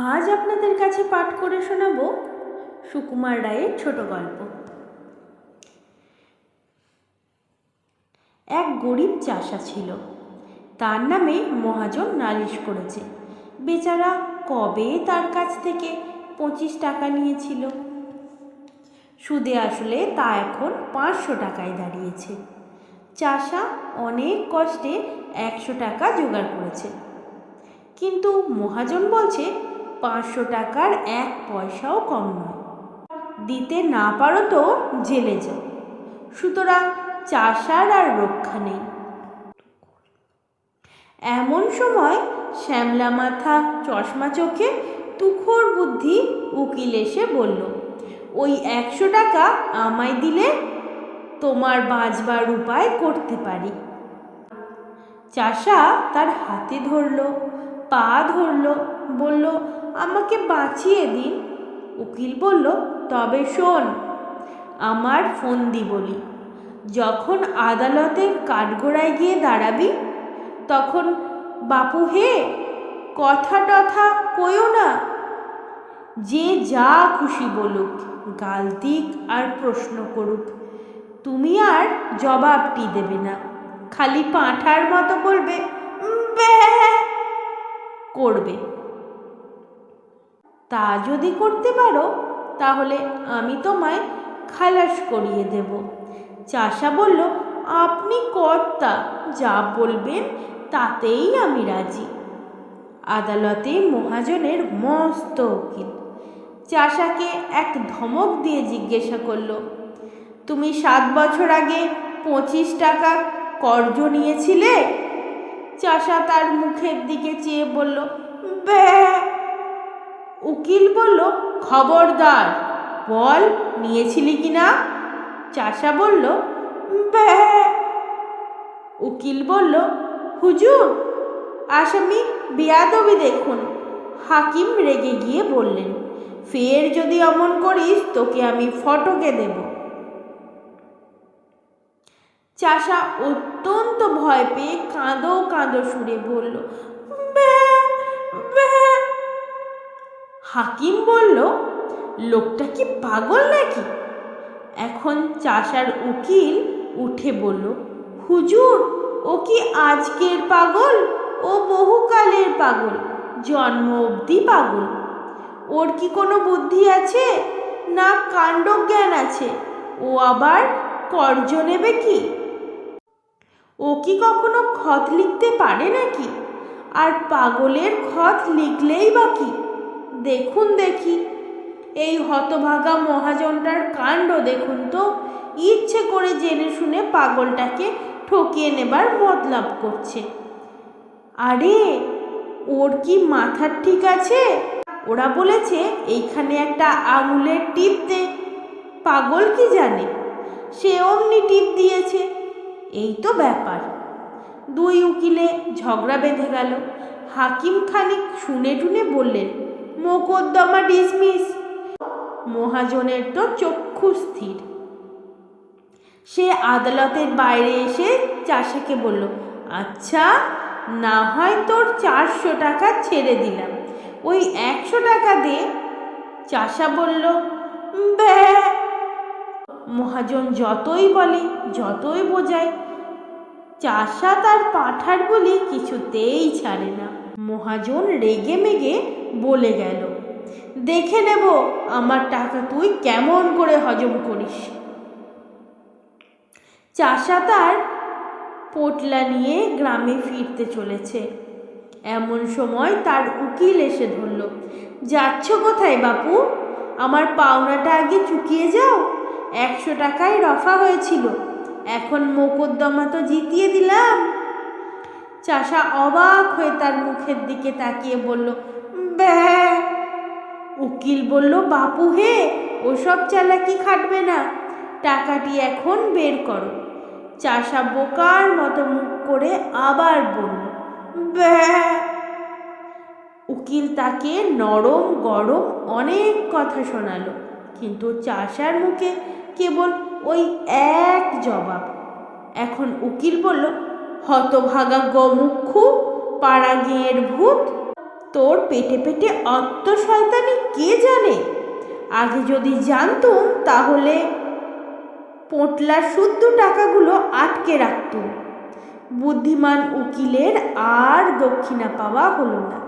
আজ আপনাদের কাছে পাঠ করে শোনাব সুকুমার রায়ের ছোট গল্প। এক গরিব চাষা ছিল। তার নামে মহাজন নালিশ করেছে। বেচারা কবে তার কাছ থেকে পঁচিশ টাকা নিয়েছিল? সুদে আসলে তা এখন পাঁচশো টাকায় দাঁড়িয়েছে। চাষা অনেক কষ্টে একশো টাকা জোগাড় করেছে। কিন্তু মহাজন বলছে পাঁচশো টাকার এক পয়সাও কম নয়। দিতে না পারো তো জেলে যাও। সুতরাং চাষার আর রক্ষা নেই। এমন সময় শ্যামলা মাথা চশমা চোখে তুখোর বুদ্ধি উকিল এসে বলল, ওই একশো টাকা আমায় দিলে তোমার বাঁচবার উপায় করতে পারি। চাষা তার হাতে ধরলো পা ধরল, বলল, আমাকে বাঁচিয়ে দিন। উকিল বলল, তবে শোন, আমার ফন্দি বলি, যখন আদালতের কাঠগোড়ায় গিয়ে দাঁড়াবি, তখন বাপু হে, কথা টথা কইও না। যে যা খুশি বলুক, গাল দিক আর প্রশ্ন করুক, তুমি আর জবাবটি দেবে না। খালি পাঁঠার মতো বলবে। করবে। তা যদি করতে পারো, তাহলে আমি তোমায় খালাস করিয়ে দেব। চাষা বলল, আপনি কর্তা, যা বলবেন তাতেই আমি রাজি। আদালতে মহাজনের মস্ত উকিল। চাষাকে এক ধমক দিয়ে জিজ্ঞাসা করল, তুমি সাত বছর আগে পঁচিশ টাকা কর্জ নিয়েছিলে? চাষা তার মুখের দিকে চেয়ে বলল, ব্যা উকিল বলল, খবরদার, বল নিয়েছিলি কি না? চাষা বলল, ব্যা উকিল বলল, হুজুর, আসামি বেয়াদবি দেখুন। হাকিম রেগে গিয়ে বললেন, ফের যদি অমন করিস, তোকে আমি ফটকে দেব। চাষা অত্যন্ত ভয় পেয়ে কাঁদো কাঁদো সুরে বলল। হাকিম বলল, লোকটা কি পাগল নাকি? এখন চাষার উকিল উঠে বলল, হুজুর, ও কি আজকের পাগল? ও বহুকালের পাগল, জন্ম অবধি পাগল। ওর কি কোনো বুদ্ধি আছে? না কাণ্ডজ্ঞান আছে। ও আবার কর্জ নেবে কি? ও কি কখনো খত লিখতে পারে নাকি? আর পাগলের খত লিখলেই বা কি? দেখুন দেখি। এই হতভাগা মহাজনটার কাণ্ড দেখুন তো। ইচ্ছে করে জেনে শুনে পাগলটাকে ঠকিয়ে নেবার মতলব করছে। আরে, ওর কি মাথার ঠিক আছে? ওরা বলেছে, এইখানে একটা আঙুলের টিপ দে। পাগল কি জানে? সে অমনি টিপ দিয়েছে। এই তো ব্যাপার। দুই উকিলে ঝগড়া বেঁধে গেল। হাকিম খানিক শুনে টুনে বললেন, মোকদ্দমা ডিসমিস। মহাজনের তো চক্ষু স্থির। সে আদালতের বাইরে এসে চাষাকে বলল আচ্ছা না হয় তোর চারশো টাকা ছেড়ে দিলাম। ওই একশো টাকা দে। চাষা বলল, ব্যা মহাজন যতই বলে, যতই বোঝায় চাষা তার পাঠার বলি কিছুতেই ছাড়ে না। মহাজন রেগে মেগে বলে গেল, দেখে নেব আমার টাকা তুই কেমন করে হজম করিস। চাষা তার পোটলা নিয়ে গ্রামে ফিরতে চলেছে। এমন সময় তার উকিল এসে ধরল, যাচ্ছ কোথায় বাপু? আমার পাওনাটা আগে চুকিয়ে যাও একশো টাকায় রফা হয়েছিল। এখন মোকদ্দমা তো জিতিয়ে দিলাম। চাষা অবাক হয়ে তার মুখের দিকে তাকিয়ে বলল, ব্যা উকিল বলল, বাপু হে, ওসব চালাকি খাটবে না। টাকাটি এখন বের করো। চাষা বোকার মতো মুখ করে আবার বলল, ব্যা উকিল তাকে নরম গরম অনেক কথা শোনালো। কিন্তু চাষার মুখে কেবল ওই এক জবাব। এখন উকিল বলল, হতভাগা পাড়া গেঁয়ের ভূত, তোর পেটে পেটে অত্ত কে জানে? আগে যদি জানতুম, তাহলে পোটলার শুদ্ধ টাকাগুলো আটকে রাখতুম। বুদ্ধিমান উকিলের আর দক্ষিণা পাওয়া হলো না।